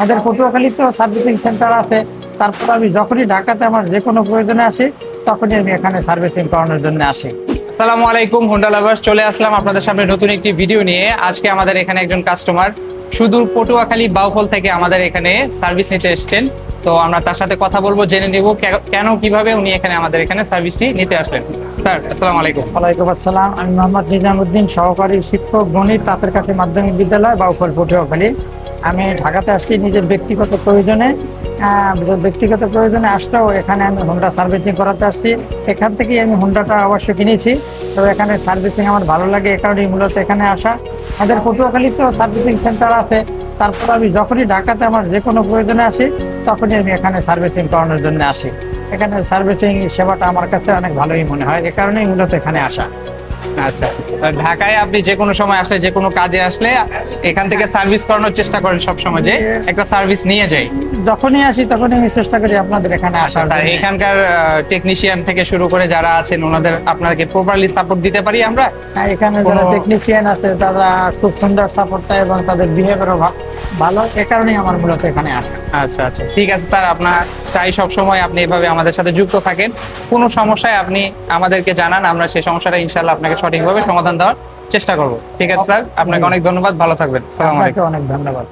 আমাদের পটুয়াখালী তো servicing centre আছে। তারপর আমি যখনই ঢাকাতে আমার যে কোনো প্রয়োজনে আসি তখনই আমি এখানে সার্ভিসিং করানোর জন্য আসি। আসসালামু আলাইকুম হোন্ডা লাভার্স চলে আসলাম আপনাদের সামনে নতুন একটি ভিডিও নিয়ে। আজকে আমাদের এখানে একজন কাস্টমার সুদূর পটুয়াখালী বাউফল থেকে আমাদের এখানে সার্ভিস নিতে এসেছেন। তো আমরা তার সাথে কথা বলব জেনে নেব কেন কীভাবে উনি এখানে আমাদের এখানে সার্ভিসটি নিতে আসলেন। স্যার আসসালামু আলাইকুম। ওয়ালাইকুম আসসালাম। আমি মোহাম্মদ নিজামুদ্দিন সহকারী শিক্ষক গণিত তাঁতের কাছে মাধ্যমিক বিদ্যালয় বাউফল পটুয়াখালী। আমি ঢাকাতে আসছি নিজের ব্যক্তিগত প্রয়োজনে ব্যক্তিগত প্রয়োজনে আসলেও এখানে আমি হোন্ডা সার্ভিসিং করাতে আসছি। এখান থেকেই আমি হোন্ডাটা অবশ্য কিনেছি। তো এখানে সার্ভিসিং আমার ভালো লাগে, এ কারণেই মূলত এখানে আসা। আমাদের পটুয়াখালী তো সার্ভিসিং সেন্টার আছে। তারপর আমি যখনই ঢাকাতে আমার যে কোনো প্রয়োজনে আসি, তখনই আমি এখানে সার্ভিসিং করানোর জন্য আসি। এখানে সার্ভিসিং সেবাটা আমার কাছে অনেক ভালোই মনে হয়। এ কারণেই মূলত এখানে আসা। আচ্ছা ঢাকায় আপনি যে কোনো সময় আসলে যে কোনো কাজে আসলে এখান থেকে সার্ভিস করানোর চেষ্টা করেন সব সময় যে একটা সার্ভিস নিয়ে যাই যখনই আসি তখনই আমি চেষ্টা করি আপনাদের এখানে আসার আর জন্যে। এখানকার টেকনিশিয়ান থেকে শুরু করে যারা আছেন ওনাদের আপনাদেরকে প্রপারলি সাপোর্ট দিতে পারি আমরা হ্যাঁ, এখানে যারা টেকনিশিয়ান আছে তারা খুব সুন্দর সাপোর্ট দেয় এবং তাদের বিহেভিয়ারও ভালো এ কারণেই আমার মূলত এখানে আসা। আচ্ছা আচ্ছা ঠিক আছে স্যার আপনার চাই সব সময় আপনি এভাবে আমাদের সাথে যুক্ত থাকেন। কোনো সমস্যায় আপনি আমাদেরকে জানান আমরা সেই সমস্যাটা ইনশাল্লাহ আপনাকে সঠিকভাবে সমাধান দেওয়ার চেষ্টা করব। ঠিক আছে স্যার আপনাকে অনেক ধন্যবাদ ভালো থাকবেন। সালাম আলাইকুম অনেক ধন্যবাদ।